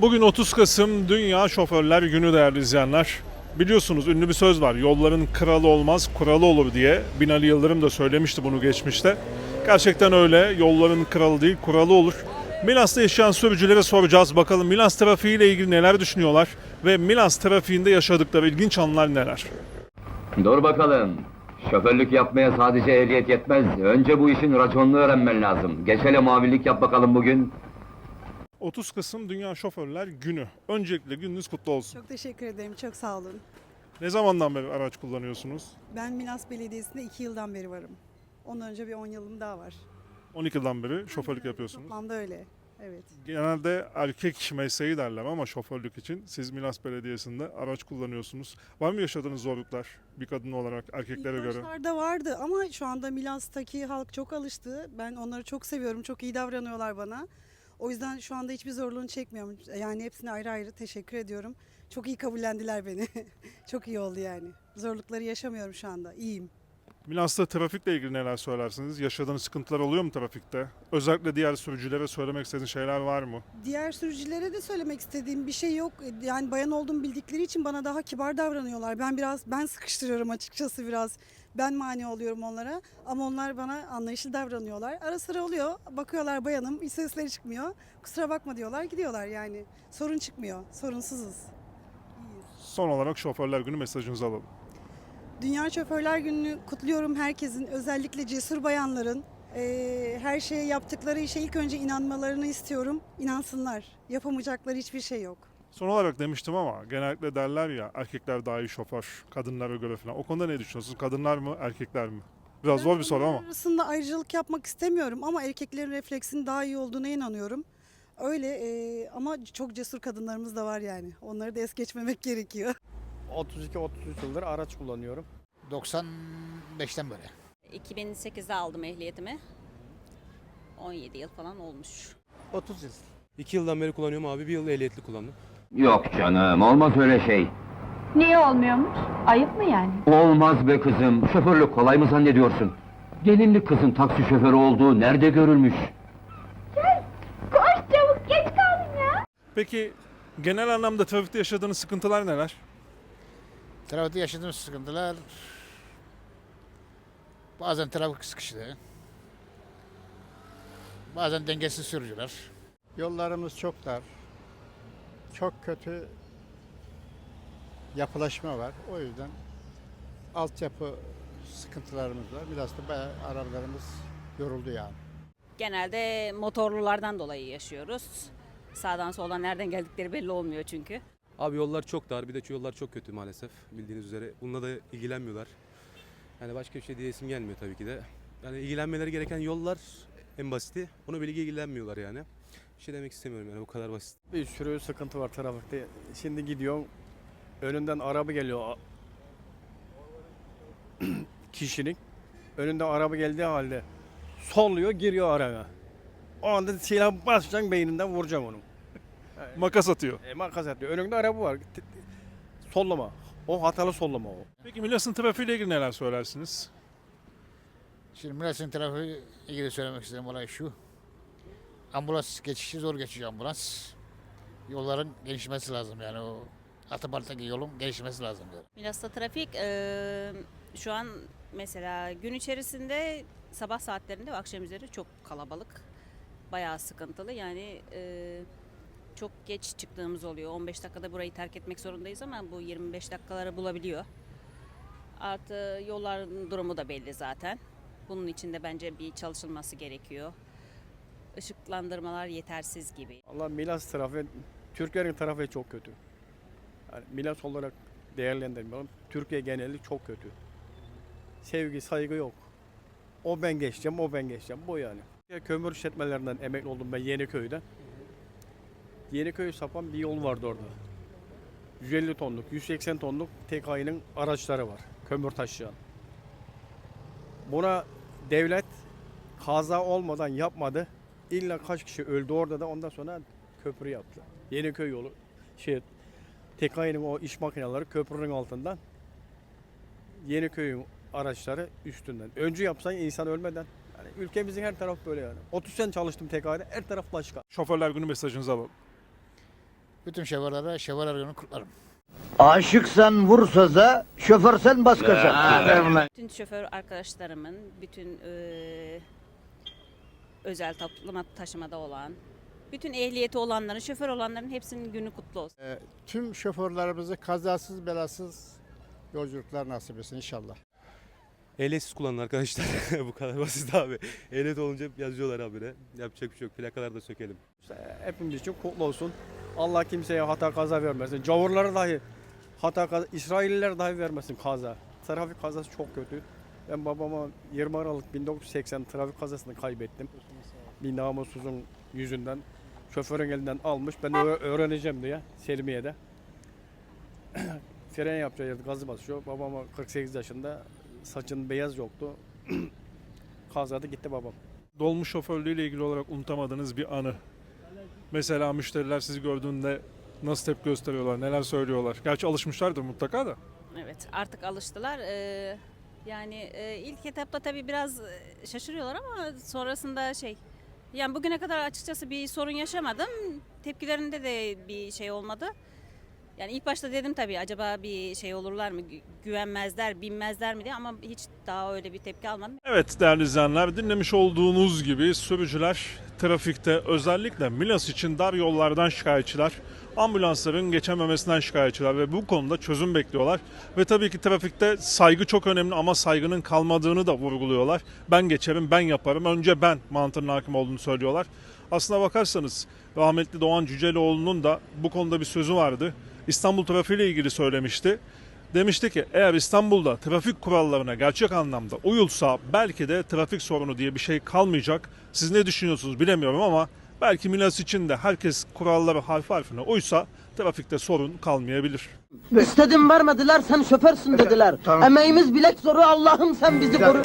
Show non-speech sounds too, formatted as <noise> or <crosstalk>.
Bugün 30 Kasım Dünya Şoförler Günü değerli izleyenler. Biliyorsunuz ünlü bir söz var. Yolların kralı olmaz, kuralı olur diye. Binali Yıldırım da söylemişti bunu geçmişte. Gerçekten öyle. Yolların kralı değil, kuralı olur. Milas'ta yaşayan sürücülere soracağız. Bakalım Milas trafiği ile ilgili neler düşünüyorlar ve Milas trafiğinde yaşadıkları ilginç anlar neler? Dur bakalım. Şoförlük yapmaya sadece ehliyet yetmez. Önce bu işin raconunu öğrenmen lazım. Geç mavilik yap bakalım bugün. 30 Kasım Dünya Şoförler Günü. Öncelikle gününüz kutlu olsun. Çok teşekkür ederim. Çok sağ olun. Ne zamandan beri araç kullanıyorsunuz? Ben Milas Belediyesi'nde 2 yıldan beri varım. Ondan önce bir 10 yılım daha var. 12 yıldan beri şoförlük yapıyorsunuz. Toplamda öyle. Evet. Genelde erkek mesleği derler ama şoförlük için siz Milas Belediyesi'nde araç kullanıyorsunuz. Var mı yaşadığınız zorluklar bir kadın olarak erkeklere İlk göre? başlarda vardı ama şu anda Milas'taki halk çok alıştı. Ben onları çok seviyorum. Çok iyi davranıyorlar bana. O yüzden şu anda hiçbir zorluğunu çekmiyorum. Yani hepsine ayrı ayrı teşekkür ediyorum. Çok iyi kabullendiler beni. <laughs> çok iyi oldu yani. Zorlukları yaşamıyorum şu anda. İyiyim. Milas'ta trafikle ilgili neler söylersiniz? Yaşadığınız sıkıntılar oluyor mu trafikte? Özellikle diğer sürücülere söylemek istediğiniz şeyler var mı? Diğer sürücülere de söylemek istediğim bir şey yok. Yani bayan olduğumu bildikleri için bana daha kibar davranıyorlar. Ben biraz ben sıkıştırıyorum açıkçası biraz. Ben mani oluyorum onlara ama onlar bana anlayışlı davranıyorlar. Ara sıra oluyor. Bakıyorlar bayanım, hiç sesleri çıkmıyor. Kusura bakma diyorlar, gidiyorlar yani. Sorun çıkmıyor. Sorunsuzuz. Son olarak şoförler günü mesajınızı alalım. Dünya Şoförler Günü'nü kutluyorum herkesin. Özellikle cesur bayanların eee, her şeye yaptıkları işe ilk önce inanmalarını istiyorum. İnansınlar. Yapamayacakları hiçbir şey yok. Son olarak demiştim ama genellikle derler ya erkekler daha iyi şoför, kadınlara göre falan. O konuda ne düşünüyorsunuz? Kadınlar mı, erkekler mi? Biraz zor bir soru ama. Arasında ayrıcalık yapmak istemiyorum ama erkeklerin refleksinin daha iyi olduğuna inanıyorum. Öyle eee, ama çok cesur kadınlarımız da var yani. Onları da es geçmemek gerekiyor. 32-33 yıldır araç kullanıyorum. 95'ten beri. 2008'de aldım ehliyetimi. 17 yıl falan olmuş. 30 yıl. 2 yıldan beri kullanıyorum abi. Bir yıl ehliyetli kullandım. Yok canım, olmaz öyle şey. Niye olmuyormuş? Ayıp mı yani? Olmaz be kızım, şoförlük kolay mı zannediyorsun? Gelinlik kızın taksi şoförü olduğu nerede görülmüş? Koş çabuk geç kaldın ya. Peki genel anlamda trafikte yaşadığınız sıkıntılar neler? Trafikte yaşadığımız sıkıntılar... Bazen trafik sıkıştı. Bazen dengesiz sürücüler. Yollarımız çok dar. Çok kötü yapılaşma var. O yüzden altyapı sıkıntılarımız var. Biraz da bayağı arabalarımız yoruldu yani. Genelde motorlulardan dolayı yaşıyoruz. Sağdan soldan nereden geldikleri belli olmuyor çünkü. Abi yollar çok dar. Bir de şu yollar çok kötü maalesef. Bildiğiniz üzere. Bununla da ilgilenmiyorlar. Yani başka bir şey diyesim gelmiyor tabii ki de. Yani ilgilenmeleri gereken yollar en basiti. Onu bile ilgilenmiyorlar yani. Bir şey demek istemiyorum yani bu kadar basit. Bir sürü sıkıntı var trafikte. Şimdi gidiyorsun, önünden araba geliyor. <clears throat> Kişinin önünde araba geldiği halde solluyor, giriyor araya. O anda silah basacaksın beyninden vuracaksın onu. Makas atıyor. E, makas atıyor. Önünde araba var. Sollama. O hatalı sollama o. Peki Milas'ın trafiğiyle ilgili neler söylersiniz? Şimdi Milas'ın trafiği ilgili söylemek istediğim olay şu. Ambulans geçişi zor geçiyor ambulans. Yolların gelişmesi lazım yani o Atabart'taki yolun gelişmesi lazım diyorum. Milas'ta trafik eee, şu an mesela gün içerisinde sabah saatlerinde ve akşam üzeri çok kalabalık. Bayağı sıkıntılı yani eee, çok geç çıktığımız oluyor. 15 dakikada burayı terk etmek zorundayız ama bu 25 dakikaları bulabiliyor. Artı yolların durumu da belli zaten. Bunun için de bence bir çalışılması gerekiyor. Işıklandırmalar yetersiz gibi. Allah Milas trafiği, Türkiye'nin trafiği çok kötü. Yani Milas olarak değerlendirmiyorum. Türkiye geneli çok kötü. Sevgi, saygı yok. O ben geçeceğim, o ben geçeceğim. Bu yani. Kömür işletmelerinden emekli oldum ben Yeniköy'den. Yeniköy sapan bir yol vardı orada. 150 tonluk, 180 tonluk TKİ'nin araçları var. Kömür taşıyan. Buna devlet kaza olmadan yapmadı. İlla kaç kişi öldü orada da ondan sonra köprü yaptı. Yeniköy yolu şey TKİ'nin o iş makineleri köprünün altından Yeniköy'ün araçları üstünden. Öncü yapsan insan ölmeden. Yani ülkemizin her tarafı böyle yani. 30 sene çalıştım TKİ'de her taraf başka. Şoförler günü mesajınızı alalım. Bütün şoförlere şoförler günü kutlarım. Aşıksan vur söze, şoförsen bas gaza. Bütün şoför arkadaşlarımın, bütün e, özel topluma taşımada olan, bütün ehliyeti olanların, şoför olanların hepsinin günü kutlu olsun. Ee, tüm şoförlerimize kazasız belasız yolculuklar nasip etsin inşallah. Ehliyetsiz kullanın arkadaşlar. <laughs> Bu kadar basit abi. Ehliyet olunca yazıyorlar habire. Yapacak bir şey yok. Plakaları da sökelim. İşte hepimiz için kutlu olsun. Allah kimseye hata kaza vermesin. Cavurlara dahi hata kaza, İsrailliler dahi vermesin kaza. Trafik kazası çok kötü. Ben babama 20 Aralık 1980 trafik kazasını kaybettim. Bir namussuzun yüzünden. Şoförün elinden almış. Ben de öğ- öğreneceğim diye Selimiye'de. <clears throat> Fren yapacağı yerde gazı basıyor. Babama 48 yaşında saçın beyaz yoktu. <clears throat> Kazada gitti babam. Dolmuş şoförlüğüyle ilgili olarak unutamadığınız bir anı. Mesela müşteriler sizi gördüğünde nasıl tepki gösteriyorlar, neler söylüyorlar. Gerçi alışmışlardır mutlaka da. Evet artık alıştılar. Ee, yani e, ilk etapta tabii biraz e, şaşırıyorlar ama sonrasında şey yani bugüne kadar açıkçası bir sorun yaşamadım. Tepkilerinde de bir şey olmadı. Yani ilk başta dedim tabii acaba bir şey olurlar mı, gü- güvenmezler, binmezler mi diye ama hiç daha öyle bir tepki almadım. Evet değerli izleyenler dinlemiş olduğunuz gibi sürücüler trafikte özellikle Milas için dar yollardan şikayetçiler. Ambulansların geçememesinden şikayetçiler ve bu konuda çözüm bekliyorlar. Ve tabii ki trafikte saygı çok önemli ama saygının kalmadığını da vurguluyorlar. Ben geçerim, ben yaparım, önce ben mantığının hakim olduğunu söylüyorlar. Aslına bakarsanız rahmetli Doğan Cüceloğlu'nun da bu konuda bir sözü vardı. İstanbul trafiğiyle ilgili söylemişti. Demişti ki eğer İstanbul'da trafik kurallarına gerçek anlamda uyulsa belki de trafik sorunu diye bir şey kalmayacak. Siz ne düşünüyorsunuz bilemiyorum ama belki Milas için de herkes kurallara harf harfine uysa trafikte sorun kalmayabilir. İstedim vermediler, sen şoförsün dediler. Emeğimiz bilek zoru, Allah'ım sen bizi koru.